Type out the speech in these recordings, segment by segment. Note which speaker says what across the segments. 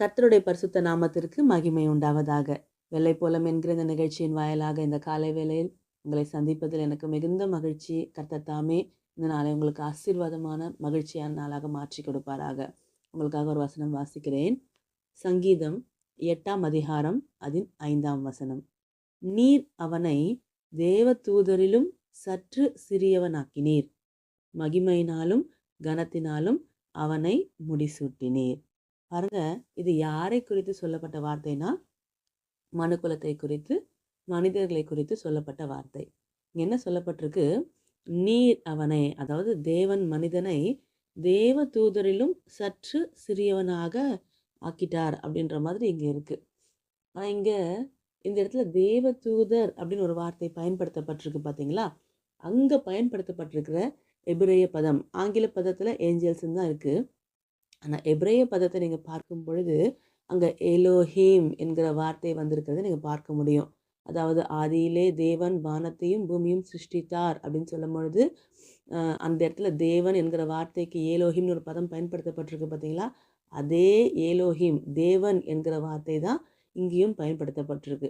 Speaker 1: கர்த்தருடைய பரிசுத்த நாமத்திற்கு மகிமை உண்டாவதாக. வெள்ளை போலம் என்கிற இந்த நிகழ்ச்சியின் வாயிலாக இந்த காலை வேளையில் உங்களை சந்திப்பதில் எனக்கு மிகுந்த மகிழ்ச்சி. கர்த்தர் தாமே இந்த நாளை உங்களுக்கு ஆசீர்வாதமான மகிழ்ச்சியான நாளாக மாற்றி கொடுப்பாராக. உங்களுக்காக ஒரு வசனம் வாசிக்கிறேன். சங்கீதம் எட்டாம் அதிகாரம் அதன் ஐந்தாம் வசனம். நீர் அவனை தேவ தூதரிலும் சற்று சிறியவனாக்கினீர். மகிமையினாலும் கனத்தினாலும் அவனை முடிசூட்டினீர். பாருங்க இது யாரை குறித்து சொல்லப்பட்ட வார்த்தைனா? மனுக்குலத்தை குறித்து மனிதர்களை குறித்து சொல்லப்பட்ட வார்த்தை. என்ன சொல்லப்பட்டிருக்கு? நீர் அவனை அதாவது தேவன் மனிதனை தேவ தூதரிலும் சற்று சிறியவனாக ஆக்கிட்டார் அப்படின்ற மாதிரி இங்கே இருக்குது ஆனால் இங்கே இந்த இடத்துல தேவ தூதர் அப்படின்னு ஒரு வார்த்தை பயன்படுத்தப்பட்டிருக்கு பார்த்தீங்களா அங்கே பயன்படுத்தப்பட்டிருக்கிற எபிரேய பதம் ஆங்கில பதத்தில் ஏஞ்சல்ஸ்ன்னு தான் இருக்குது ஆனால் எப்ரேய பதத்தை நீங்கள் பார்க்கும் பொழுது அங்கே எலோஹீம் என்கிற வார்த்தை வந்திருக்கிறத நீங்கள் பார்க்க முடியும். அதாவது ஆதியிலே தேவன் வானத்தையும் பூமியும் சிருஷ்டித்தார் அப்படின்னு சொல்லும் பொழுது அந்த இடத்துல தேவன் என்கிற வார்த்தைக்கு ஏலோஹிம்னு ஒரு பதம் பயன்படுத்தப்பட்டிருக்கு பார்த்தீங்களா? அதே ஏலோஹிம் தேவன் என்கிற வார்த்தை தான் இங்கேயும் பயன்படுத்தப்பட்டிருக்கு.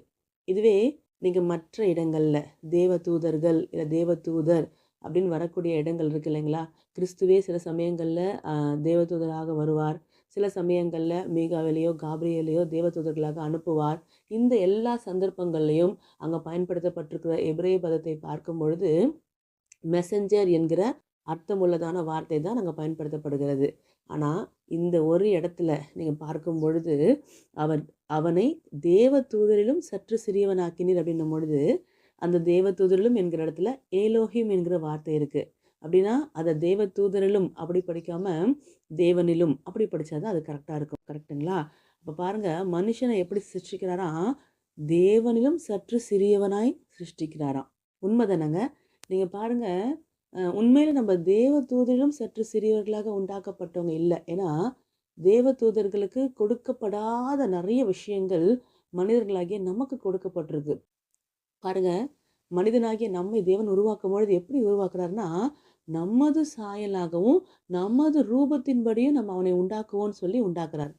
Speaker 1: இதுவே நீங்கள் மற்ற இடங்களில் தேவ தூதர்கள் இல்லை தேவ தூதர் அப்படின்னு வரக்கூடிய இடங்கள் இருக்கு இல்லைங்களா? கிறிஸ்துவே சில சமயங்களில் தேவதூதராக வருவார். சில சமயங்களில் மீகாவிலேயோ காப்ரியலையோ தேவதூதர்களாக அனுப்புவார். இந்த எல்லா சந்தர்ப்பங்கள்லையும் அங்கே பயன்படுத்தப்பட்டிருக்கிற எபிரேய பதத்தை பார்க்கும் பொழுது மெசஞ்சர் என்கிற அர்த்தமுள்ளதான வார்த்தை தான் அங்கே பயன்படுத்தப்படுகிறது. ஆனால் இந்த ஒரு இடத்துல நீங்கள் பார்க்கும் பொழுது அவர் அவனை தேவ தூதரிலும் சற்று சிறியவனாக்கினீர் அப்படின்னும் பொழுது அந்த தேவ தூதரிலும் என்கிற இடத்துல ஏலோஹிம் என்கிற வார்த்தை இருக்குது அப்படின்னா அதை தேவ தூதரிலும் அப்படி படிக்காம தேவனிலும் அப்படி படித்தாதான் அது கரெக்டாக இருக்கும். கரெக்டுங்களா அப்போ பாருங்கள் மனுஷனை எப்படி சிருஷ்டிக்கிறாராம் தேவனிலும் சற்று சிறியவனாய் சிருஷ்டிக்கிறாராம். உண்மைதானங்க? நீங்கள் பாருங்க உண்மையில் நம்ம தேவ தூதரிலும் சற்று சிறியவர்களாக உண்டாக்கப்பட்டவங்க இல்லை. ஏன்னா தேவ தூதர்களுக்கு கொடுக்கப்படாத நிறைய விஷயங்கள் மனிதர்களாகிய நமக்கு கொடுக்கப்பட்டிருக்கு. பாருங்க மனிதனாகிய நம்மை தேவன் உருவாக்கும் பொழுது எப்படி உருவாக்குறாருன்னா நமது சாயலாகவும் நமது ரூபத்தின்படியும் நம்ம அவனை உண்டாக்குவோம்னு சொல்லி உண்டாக்குறார்.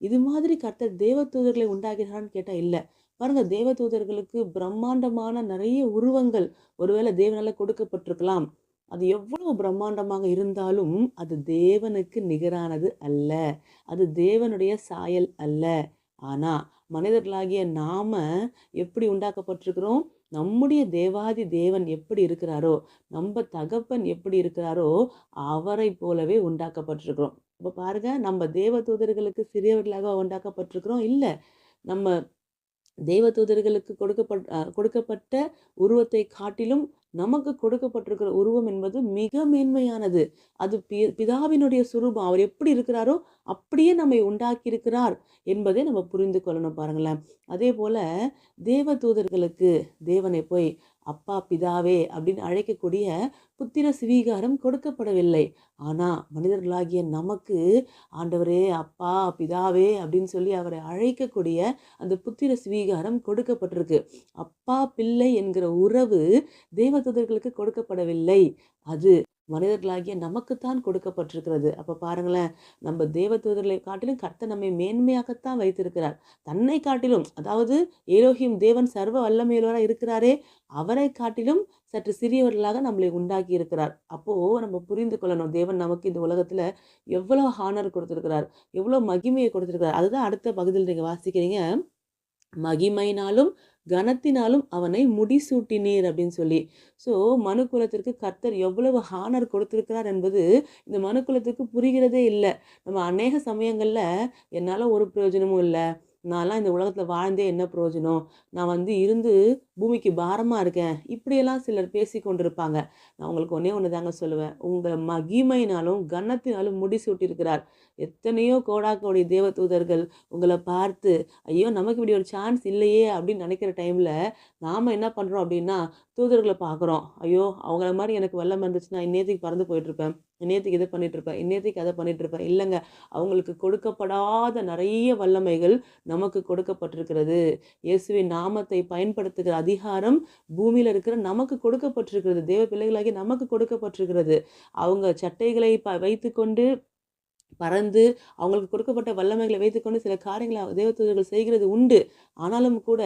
Speaker 1: இது மாதிரி கர்த்தர் தேவதூதர்களை உண்டாகிறான்னு கேட்டால் இல்லை. பாருங்க தேவதூதர்களுக்கு பிரம்மாண்டமான நிறைய உருவங்கள் ஒருவேளை தேவனால் கொடுக்கப்பட்டிருக்கலாம். அது எவ்வளவு பிரம்மாண்டமாக இருந்தாலும் அது தேவனுக்கு நிகரானது அல்ல. அது தேவனுடைய சாயல் அல்ல. ஆனால் மனிதர்களாகிய நாம் எப்படி உண்டாக்கப்பட்டிருக்கிறோம்? நம்முடைய தேவாதி தேவன் எப்படி இருக்கிறாரோ நம்ம தகப்பன் எப்படி இருக்கிறாரோ அவரை போலவே உண்டாக்கப்பட்டிருக்கிறோம். இப்போ பாருங்க நம்ம தேவ தூதர்களுக்கு சிறியவர்களாக உண்டாக்கப்பட்டிருக்கிறோம் இல்லை? நம்ம தேவ தூதர்களுக்கு கொடுக்கப்பட் கொடுக்கப்பட்ட உருவத்தை காட்டிலும் நமக்கு கொடுக்கப்பட்டிருக்கிற உருவம் என்பது மிக மேன்மையானது. அது பி பிதாவினுடைய சுரூபம். அவர் எப்படி இருக்கிறாரோ அப்படியே நம்மை உண்டாக்கியிருக்கிறார் என்பதை நம்ம புரிந்து கொள்ளணும் பாருங்களேன். அதே போல தேவ தூதர்களுக்கு தேவனை போய் அப்பா பிதாவே அப்படின்னு அழைக்கக்கூடிய புத்திர சுவீகாரம் கொடுக்கப்படவில்லை. ஆனால் மனிதர்களாகிய நமக்கு ஆண்டவரே அப்பா பிதாவே அப்படின்னு சொல்லி அவரை அழைக்கக்கூடிய அந்த புத்திர சுவீகாரம் கொடுக்கப்பட்டிருக்கு. அப்பா பிள்ளை என்கிற உறவு தேவ தேவதூதர்களுக்கு கொடுக்கப்படவில்லை. அது மனிதர்களாகிய நமக்குத்தான் கொடுக்கப்பட்டிருக்கிறது. அப்போ பாருங்களேன் நம்ம தேவதூதர்களை காட்டிலும் கர்த்தர் நம்மை மேன்மையாகத்தான் வைத்திருக்கிறார். தன்னை காட்டிலும் அதாவது ஏலோகியம் தேவன் சர்வ வல்லமையுள்ளவராக இருக்கிறாரே அவரை காட்டிலும் சற்று சிறியவர்களாக நம்மளை உண்டாக்கி இருக்கிறார் அப்போது நம்ம புரிந்து கொள்ளணும் தேவன் நமக்கு இந்த உலகத்தில் எவ்வளோ ஹானர் கொடுத்துருக்கிறார் எவ்வளோ மகிமையை கொடுத்துருக்கிறார். அதுதான் அடுத்த பகுதியில் நீங்கள் வாசிக்கிறீங்க. மகிமையினாலும் கனத்தினாலும் அவனை முடிசூட்டினீர் அப்படின்னு சொல்லி. ஸோ மனுக்குலத்திற்கு கர்த்தர் எவ்வளவு ஹானர் கொடுத்துருக்கிறார் என்பது இந்த மனுக்குலத்துக்கு புரிகிறதே இல்லை. நம்ம அநேக சமயங்களில் என்னால் ஒரு பிரயோஜனமும் இல்லை. நான்லாம் இந்த உலகத்தில் வாழ்ந்தே என்ன பிரயோஜனம்? நான் வந்து இருந்து பூமிக்கு பாரமாக இருக்கேன். இப்படியெல்லாம் சிலர் பேசி கொண்டிருப்பாங்க. நான் உங்களுக்கு ஒன்றே ஒன்று தாங்க சொல்லுவேன். உங்கள் மகிமையினாலும் கனத்தினாலும் முடிசூட்டியிருக்கிறார். எத்தனையோ கோடாக்கோடி தேவ தூதர்கள் உங்களை பார்த்து ஐயோ நமக்கு இப்படி ஒரு சான்ஸ் இல்லையே அப்படின்னு நினைக்கிற டைமில் நாம் என்ன பண்ணுறோம் அப்படின்னா தூதர்களை பார்க்குறோம். ஐயோ அவங்கள மாதிரி எனக்கு வல்லம் இருந்துச்சுன்னா இன்னேத்துக்கு பறந்து போயிட்டுருப்பேன். இன்னேத்துக்கு இதை பண்ணிகிட்ருப்பேன் இருப்பேன் இன்னேத்துக்கு அதை பண்ணிகிட்ருப்பேன் இருப்பேன் இல்லைங்க. அவங்களுக்கு கொடுக்கப்படாத நிறைய வல்லமைகள் நமக்கு கொடுக்கப்பட்டிருக்கிறது. இயேசுவின் நாமத்தை பயன்படுத்துகிற அதிகாரம் பூமியில் இருக்கிற நமக்கு கொடுக்கப்பட்டிருக்கிறது. தேவ பிள்ளைகளாகி நமக்கு கொடுக்கப்பட்டிருக்கிறது. அவங்க சட்டைகளை ப வைத்துக்கொண்டு பறந்து அவங்களுக்கு கொடுக்கப்பட்ட வல்லமைகளை வைத்துக்கொண்டு சில காரியங்களை தேவதூதர்கள் செய்கிறது உண்டு. ஆனாலும் கூட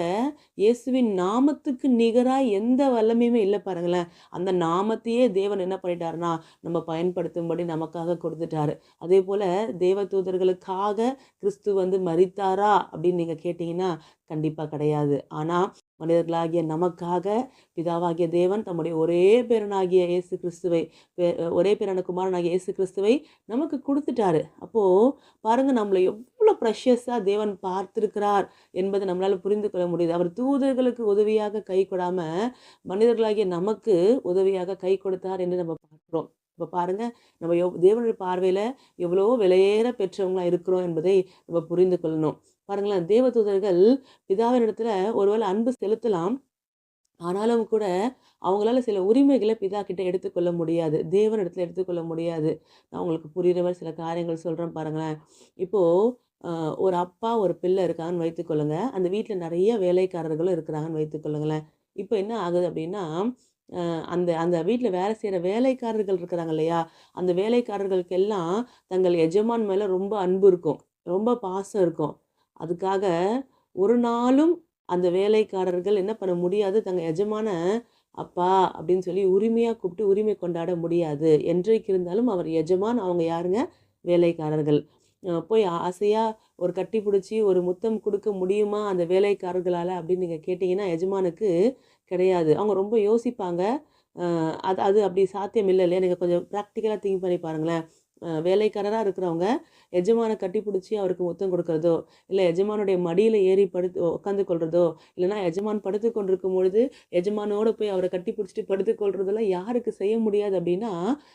Speaker 1: இயேசுவின் நாமத்துக்கு நிகராக எந்த வல்லமையுமே இல்லை பாருங்களேன். அந்த நாமத்தையே தேவன் என்ன பண்ணிட்டாருன்னா நம்ம பயன்படுத்தும்படி நமக்காக கொடுத்துட்டாரு. அதே போல் தேவதூதர்களுக்காக கிறிஸ்து வந்து மறித்தாரா அப்படின்னு நீங்கள் கேட்டிங்கன்னா கண்டிப்பாக கிடையாது. ஆனால் மனிதர்களாகிய நமக்காக பிதாவாகிய தேவன் தம்முடைய ஒரே பேரனாகிய இயேசு கிறிஸ்துவை ஒரே பேரான குமாரனாகிய இயேசு கிறிஸ்துவை நமக்கு கொடுத்துட்டாரு. அப்போது பாருங்கள் நம்மளை எவ்வளோ ப்ரெஷியஸாக தேவன் பார்த்திருக்கிறார் என்பதை நம்மளால் புரிந்து கொள்ள முடியுது. அவர் தூதர்களுக்கு உதவியாக கை கொடாமல் மனிதர்களாகிய நமக்கு உதவியாக கை கொடுத்தார் என்று நம்ம பார்க்குறோம். இப்போ பாருங்கள் நம்ம எவ் தேவனுடைய பார்வையில் எவ்வளோ விலையேற பெற்றவங்களாக இருக்கிறோம் என்பதை நம்ம புரிந்து கொள்ளணும். பாருங்களேன் தேவதூதர்கள் பிதாவினிடத்துல ஒருவேளை அன்பு செலுத்தலாம். ஆனாலும் கூட அவங்களால சில உரிமைகளை பிதா கிட்ட எடுத்துக்கொள்ள முடியாது. தேவனிடத்துல எடுத்துக்கொள்ள முடியாது. நான் உங்களுக்கு புரிகிற மாதிரி சில காரியங்கள் சொல்கிறேன் பாருங்களேன். இப்போது ஒரு அப்பா ஒரு பிள்ளை இருக்காங்கன்னு வைத்துக்கொள்ளுங்க அந்த வீட்டில் நிறைய வேலைக்காரர்களும் இருக்கிறாங்கன்னு வைத்துக்கொள்ளுங்களேன் இப்போ என்ன ஆகுது அப்படின்னா அந்த அந்த வீட்டில் வேலை செய்கிற வேலைக்காரர்கள் இருக்கிறாங்க இல்லையா? அந்த வேலைக்காரர்களுக்கெல்லாம் தங்கள் எஜமான் மேலே ரொம்ப அன்பு இருக்கும். ரொம்ப பாசம் இருக்கும். அதுக்காக ஒரு நாளும் அந்த வேலைக்காரர்கள் என்ன பண்ண முடியாது. தங்கள் எஜமான அப்பா அப்படின்னு சொல்லி உரிமையாக கூப்பிட்டு உரிமை கொண்டாட முடியாது. என்றைக்கு இருந்தாலும் அவர் எஜமான் அவங்க யாருங்க? வேலைக்காரர்கள். போய் ஆசையாக ஒரு கட்டி பிடிச்சி ஒரு முத்தம் கொடுக்க முடியுமா அந்த வேலைக்காரர்களால் அப்படின்னு நீங்கள் கேட்டிங்கன்னா எஜமானுக்கு கிடையாது. அவங்க ரொம்ப யோசிப்பாங்க. அது அது அப்படி சாத்தியம் இல்லை இல்லையா? நீங்கள் கொஞ்சம் ப்ராக்டிக்கலாக திங்க் பண்ணி பாருங்களேன். வேலைக்காரராக இருக்கிறவங்க எஜமானை கட்டி பிடிச்சி அவருக்கு முத்தம் கொடுக்கறதோ இல்லை எஜமானுடைய மடியில் ஏறி படுத்து உட்காந்து கொள்றதோ இல்லைன்னா எஜமான் படுத்து கொண்டிருக்கும் பொழுது எஜமானோடு போய் அவரை கட்டி பிடிச்சிட்டு படுத்து கொள்றதெல்லாம் யாருக்கு செய்ய முடியாது அப்படின்னா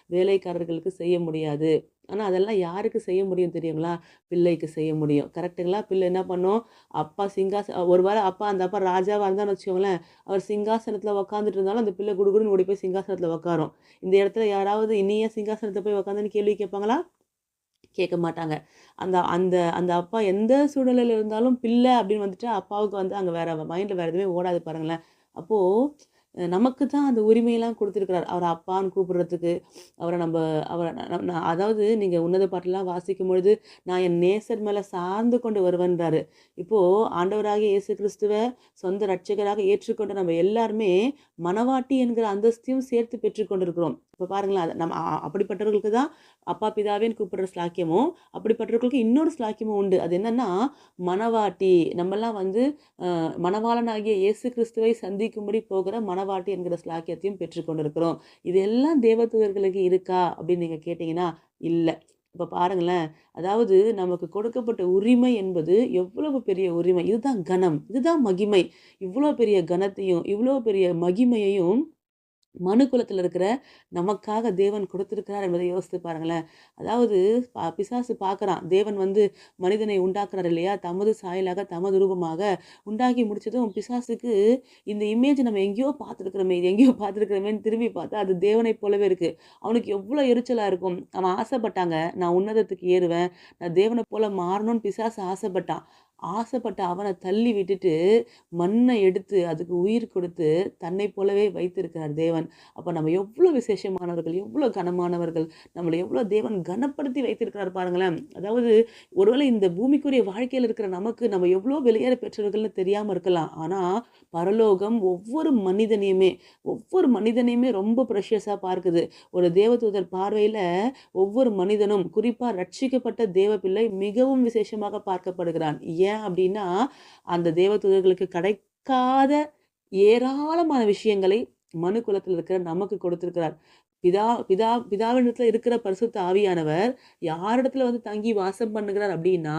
Speaker 1: வேலைக்காரர்களுக்கு செய்ய முடியாது. ஆனால் அதெல்லாம் யாருக்கு செய்ய முடியும் தெரியுங்களா? பிள்ளைக்கு செய்ய முடியும். கரெக்டுங்களா பிள்ளை என்ன பண்ணும்? அப்பா சிங்காச ஒரு வேளை அப்பா அந்த அப்பா ராஜாவாக இருந்தான்னு வச்சுக்கோங்களேன் அவர் சிங்காசனத்தில் உக்காந்துட்டு இருந்தாலும் அந்த பிள்ளை குடுகுடுன்னு ஓடி போய் சிங்காசனத்தில் உட்காரும் இந்த இடத்துல யாராவது இனியே சிங்காசனத்தை போய் உக்காந்துன்னு கேள்வி கேட்பாங்களா? கேட்க மாட்டாங்க. அந்த அந்த அந்த அப்பா எந்த சூழ்நிலையில் இருந்தாலும் பிள்ளை அப்படின்னு வந்துட்டு அப்பாவுக்கு வந்து அங்கே வேறு மைண்டில் வேறு எதுவுமே ஓடாது பாருங்களேன். அப்போது நமக்கு தான் அந்த உரிமையெல்லாம் கொடுத்துருக்கிறார். அவரை அப்பான்னு கூப்பிடுறதுக்கு அவரை நம்ம அவரை நான் அதாவது நீங்கள் உன்னத பாட்டெல்லாம் வாசிக்கும் பொழுது நான் என் நேசர் மேலே சார்ந்து கொண்டு வருவேன்றாரு. இப்போது ஆண்டவராக இயேசு கிறிஸ்துவை சொந்த ரட்சகராக ஏற்றுக்கொண்ட நம்ம எல்லாருமே மனவாட்டி என்கிற அந்தஸ்தையும் சேர்த்து பெற்றுக்கொண்டிருக்கிறோம். இப்போ பாருங்களேன் நம்ம அப்படிப்பட்டவர்களுக்கு தான் அப்பா பிதாவேன்னு கூப்பிடுற ஸ்லாக்கியமும் அப்படிப்பட்டவர்களுக்கு இன்னொரு ஸ்லாக்கியமும் உண்டு. அது என்னன்னா மனவாட்டி நம்மெல்லாம் வந்து அஹ், மணவாளனாகிய இயேசு கிறிஸ்துவை சந்திக்கும்படி போகிற மணவாட்டி என்கிற ஸ்லாக்கியத்தையும் பெற்றுக்கொண்டிருக்கிறோம் இதெல்லாம் தேவதூதர்களுக்கு இருக்கா? அப்படின்னு நீங்கள் கேட்டிங்கன்னா இல்லை. இப்போ பாருங்களேன். அதாவது நமக்கு கொடுக்கப்பட்ட உரிமை என்பது எவ்வளவு பெரிய உரிமை? இதுதான் கனம். இதுதான் மகிமை. இவ்வளோ பெரிய கனத்தையும் இவ்வளோ பெரிய மகிமையையும் மனு குலத்தில் இருக்கிற நமக்காக தேவன் கொடுத்திருக்கிறார் என்பதை யோசித்து பாருங்களேன். அதாவது பா- பிசாசு பார்க்குறான். தேவன் வந்து மனிதனை உண்டாக்குறார் இல்லையா? தமது சாயலாக தமது ரூபமாக உண்டாக்கி முடிச்சதும் பிசாசுக்கு இந்த இமேஜ் நம்ம எங்கேயோ பார்த்துருக்குறோமே இது எங்கேயோ பார்த்துருக்குறோமேன்னு திரும்பி பார்த்தா அது தேவனை போலவே இருக்குது அவனுக்கு எவ்வளோ எரிச்சலாக இருக்கும். அவன் ஆசைப்பட்டாங்க நான் உன்னதத்துக்கு ஏறுவேன் நான் தேவனை போல மாறணும்னு பிசாசு ஆசைப்பட்டான். ஆசைப்பட்ட அவனை தள்ளி விட்டுட்டு மண்ணை எடுத்து அதுக்கு உயிர் கொடுத்து தன்னை போலவே வைத்திருக்கிறார் தேவன். அப்போ நம்ம எவ்வளோ விசேஷமானவர்கள் எவ்வளோ கனமானவர்கள் நம்மளை எவ்வளோ தேவன் கனப்படுத்தி வைத்திருக்கிறார் பாருங்களேன். அதாவது ஒருவேளை இந்த பூமிக்குரிய வாழ்க்கையில் இருக்கிற நமக்கு நம்ம எவ்வளோ வெளியேற பெற்றவர்கள்னு தெரியாமல் இருக்கலாம். ஆனால் பரலோகம் ஒவ்வொரு மனிதனையுமே ஒவ்வொரு மனிதனையுமே ரொம்ப ப்ரெஷியஸாக பார்க்குது. ஒரு தேவதூதர் பார்வையில் ஒவ்வொரு மனிதனும் குறிப்பாக ரட்சிக்கப்பட்ட தேவப்பிள்ளை மிகவும் விசேஷமாக பார்க்கப்படுகிறான். ஏன் அப்படின்னா அந்த தேவதூதர்களுக்கு கிடைக்காத ஏராளமான விஷயங்களை மனு குலத்தில் இருக்கிற நமக்கு கொடுத்திருக்கிறார். பிதா பிதா பிதாவிடத்தில் இருக்கிற பரிசுத்த ஆவியானவர் யாரிடத்துல வந்து தங்கி வாசம் பண்ணுகிறார் அப்படின்னா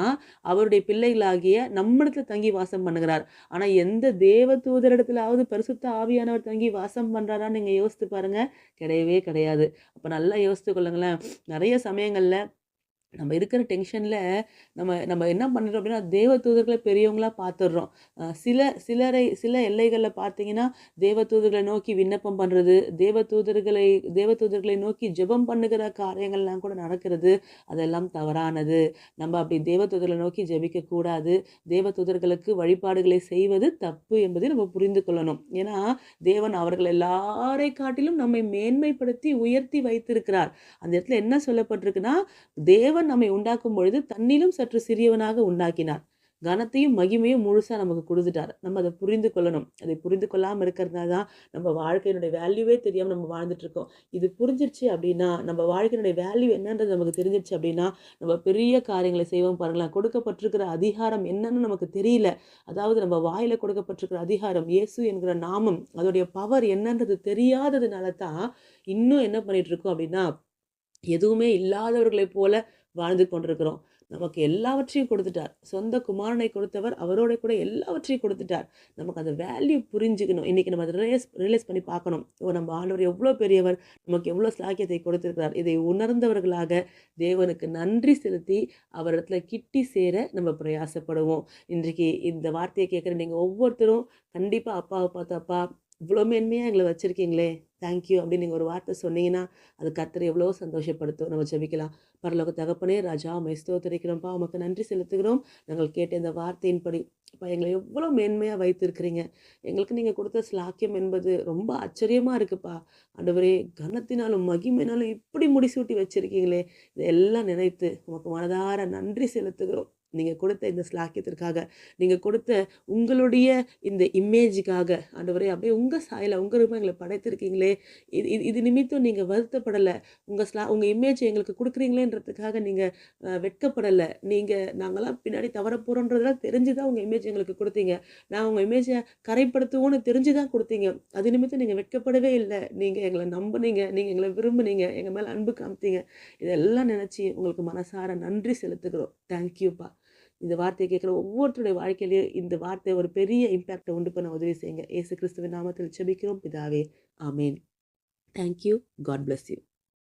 Speaker 1: அவருடைய பிள்ளைகளாகிய நம்மிடத்துல தங்கி வாசம் பண்ணுகிறார். ஆனால் எந்த தேவ தூதரிடத்துலாவது பரிசுத்த ஆவியானவர் தங்கி வாசம் பண்ணுறாரான்னு நீங்கள் யோசித்து பாருங்கள் கிடையவே கிடையாது. அப்போ நல்லா யோசித்து கொள்ளுங்களேன். நிறைய சமயங்களில் நம்ம இருக்கிற டென்ஷனில் நம்ம நம்ம என்ன பண்ணுறோம் அப்படின்னா தேவ தூதர்களை பெரியவங்களாக பார்த்துடுறோம் சில சிலரை சில எல்லைகளில் பார்த்தீங்கன்னா தேவ தூதர்களை நோக்கி விண்ணப்பம் பண்ணுறது தேவ தூதர்களை தேவ தூதர்களை நோக்கி ஜெபம் பண்ணுகிற காரியங்கள்லாம் கூட நடக்கிறது அதெல்லாம் தவறானது. நம்ம அப்படி தேவ தூதர்களை நோக்கி ஜெபிக்க கூடாது. தேவ தூதர்களுக்கு வழிபாடுகளை செய்வது தப்பு என்பதை நம்ம புரிந்து கொள்ளணும். ஏன்னா தேவன் அவர்கள் எல்லாரை காட்டிலும் நம்மை மேன்மைப்படுத்தி உயர்த்தி வைத்திருக்கிறார். அந்த இடத்துல என்ன சொல்லப்பட்டிருக்குன்னா தேவன் தேவன் நம்மை உண்டாக்கும் பொழுது தன்னிலும் சற்று சிறியவனாக உண்டாக்கினார். கனத்தையும் மகிமையும் முழுசாக நமக்கு கொடுத்துட்டார். நம்ம அதை புரிந்து கொள்ளணும். அதை புரிந்து கொள்ளாமல் இருக்கிறதுனால தான் நம்ம வாழ்க்கையினுடைய வேல்யூவே தெரியாமல் நம்ம வாழ்ந்துட்டுருக்கோம் இது புரிஞ்சிருச்சு அப்படின்னா நம்ம வாழ்க்கையினுடைய வேல்யூ என்னன்றது நமக்கு தெரிஞ்சிருச்சு அப்படின்னா நம்ம பெரிய காரியங்களை செய்வோம் பாருங்களேன். கொடுக்கப்பட்டிருக்கிற அதிகாரம் என்னன்னு நமக்கு தெரியல. அதாவது நம்ம வாயில் கொடுக்கப்பட்டிருக்கிற அதிகாரம் இயேசு என்கிற நாமம் அதோடைய பவர் என்னன்றது தெரியாததுனால தான் இன்னும் என்ன பண்ணிகிட்ருக்கோம் அப்படின்னா எதுவுமே இல்லாதவர்களைப் போல வாழ்ந்து கொண்டிருக்கிறோம். நமக்கு எல்லாவற்றையும் கொடுத்துட்டார். சொந்த குமாரனை கொடுத்தவர் அவரோட கூட எல்லாவற்றையும் கொடுத்துட்டார். நமக்கு அந்த வேல்யூ புரிஞ்சுக்கணும். இன்றைக்கி நம்ம அதை ரியலைஸ் ரியலைஸ் பண்ணி பார்க்கணும். ஓ நம்ம ஆண்டவர் எவ்வளோ பெரியவர். நமக்கு எவ்வளோ சாக்கியத்தை கொடுத்துருக்கிறார். இதை உணர்ந்தவர்களாக தேவனுக்கு நன்றி செலுத்தி அவரிடத்துல கிட்டி சேர நம்ம பிரயாசப்படுவோம். இன்றைக்கு இந்த வார்த்தையை கேட்குற நீங்கள் ஒவ்வொருத்தரும் கண்டிப்பாக அப்பாவை பார்த்தப்பா இவ்வளோ மேன்மையாக எங்களை வச்சுருக்கீங்களே. தேங்க்யூ அப்படின்னு நீங்கள் ஒரு வார்த்தை சொன்னீங்கன்னா அது கத்தரை எவ்வளோ சந்தோஷப்படுத்தும். நம்ம ஜெபிக்கலாம். பரலோக தகப்பனே ராஜா மைஸ்தோ ஸ்தோத்தரிக்கிறோம்ப்பா. உமக்கு நன்றி செலுத்துகிறோம். நாங்கள் கேட்ட இந்த வார்த்தையின்படி இப்போ எங்களை எவ்வளோ மேன்மையாக வைத்திருக்கிறீங்க. எங்களுக்கு நீங்கள் கொடுத்த ஸ்லாக்கியம் என்பது ரொம்ப ஆச்சரியமாக இருக்குப்பா. ஆண்டவரே கனத்தினாலும் மகிமைனாலும் இப்படி முடிசூட்டி வச்சுருக்கீங்களே. இதெல்லாம் நினைத்து உமக்கு மனதார நன்றி செலுத்துகிறோம். நீங்கள் கொடுத்த இந்த ஸ்லாக்கியத்திற்காக நீங்கள் கொடுத்த உங்களுடைய இந்த இமேஜுக்காக ஆண்டவரே அப்படியே உங்கள் சாயில் உங்கள் ரூபாய் எங்களை படைத்திருக்கீங்களே. இது இது இது நிமித்தம் நீங்கள் வருத்தப்படலை. உங்கள் ஸ்லா உங்கள் இமேஜ் எங்களுக்கு கொடுக்குறீங்களேன்றதுக்காக நீங்கள் வெட்கப்படலை. நீங்கள் நாங்களாம் பின்னாடி தவற போகிறோன்றதெல்லாம் தெரிஞ்சு தான் உங்கள் இமேஜ் எங்களுக்கு கொடுத்தீங்க. நான் உங்கள் இமேஜை கரைப்படுத்துவோன்னு தெரிஞ்சு தான் கொடுத்தீங்க. அது நிமித்தம் நீங்கள் வெட்கப்படவே இல்லை. நீங்கள் எங்களை நம்புனீங்க. நீங்கள் எங்களை விரும்புனீங்க. எங்கள் மேலே அன்பு காமித்தீங்க. இதெல்லாம் நினச்சி உங்களுக்கு மனசார நன்றி செலுத்துகிறோம். தேங்க்யூப்பா இந்த வார்த்தையை கேட்குற ஒவ்வொருத்தருடைய வாழ்க்கையிலையும் இந்த வார்த்தை ஒரு பெரிய இம்பேக்டை உண்டு பண்ண உதவி செய்யுங்க. ஏசு கிறிஸ்துவின் நாமத்தில் செபிக்கிறோம் பிதாவே ஆமேன். Thank you God bless you